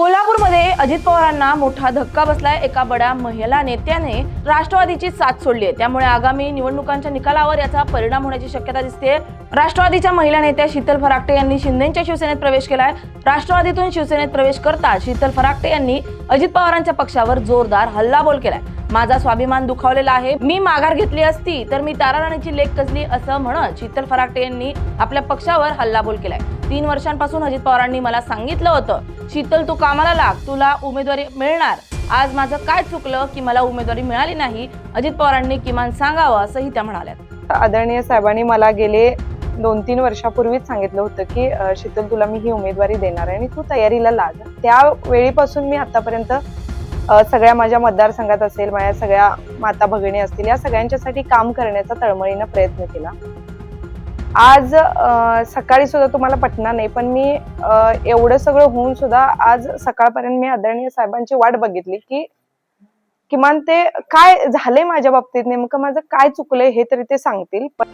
कोल्हापूरमध्ये अजित पवारांना मोठा धक्का बसलाय. एका बड्या महिला नेत्याने राष्ट्रवादीची साथ सोडली आहे. त्यामुळे आगामी निवडणुकांच्या निकालावर याचा परिणाम होण्याची शक्यता दिसते राष्ट्रवादीच्या महिला नेत्या शीतल फराकटे यांनी शिंदेच्या शिवसेनेत प्रवेश केलाय. राष्ट्रवादीतून शिवसेनेत प्रवेश करता शीतल फराकटे यांनी अजित पवारांच्या पक्षावर जोरदार हल्लाबोल केलाय. माझा स्वाभिमान दुखावलेला आहे. मी माघार घेतली असती तर मी तारा राणीची लेख कसली असं म्हणत शीतल फराटे यांनी आपल्या पक्षावर हल्लाबोल केलाय. तीन वर्षांपासून अजित पवारांनी मला सांगितलं होतं शीतल तू कामाला लाग तुला उमेदवारी मिळणार. आज माझं काय चुकलं की मला उमेदवारी मिळाली नाही अजित पवारांनी किमान सांगावं असंही त्या म्हणाल्या. आदरणीय साहेबांनी मला गेले दोन तीन वर्षापूर्वीच सांगितलं होतं की शीतल तुला मी ही उमेदवारी देणार आहे आणि तू तयारीला लाग. त्या वेळीपासून मी आतापर्यंत सगळ्या माझ्या मतदारसंघात असेल माझ्या सगळ्या माता भगिनी असतील या सगळ्यांच्यासाठी काम करण्याचा तळमळीनं प्रयत्न केला. आज सकाळी सुद्धा तुम्हाला पटणार नाही पण मी एवढं सगळं होऊन सुद्धा आज सकाळपर्यंत मी आदरणीय साहेबांची वाट बघितली की किमान ते काय झालंय माझ्या बाबतीत नेमकं माझं काय चुकलंय हे तरी ते सांगतील. पण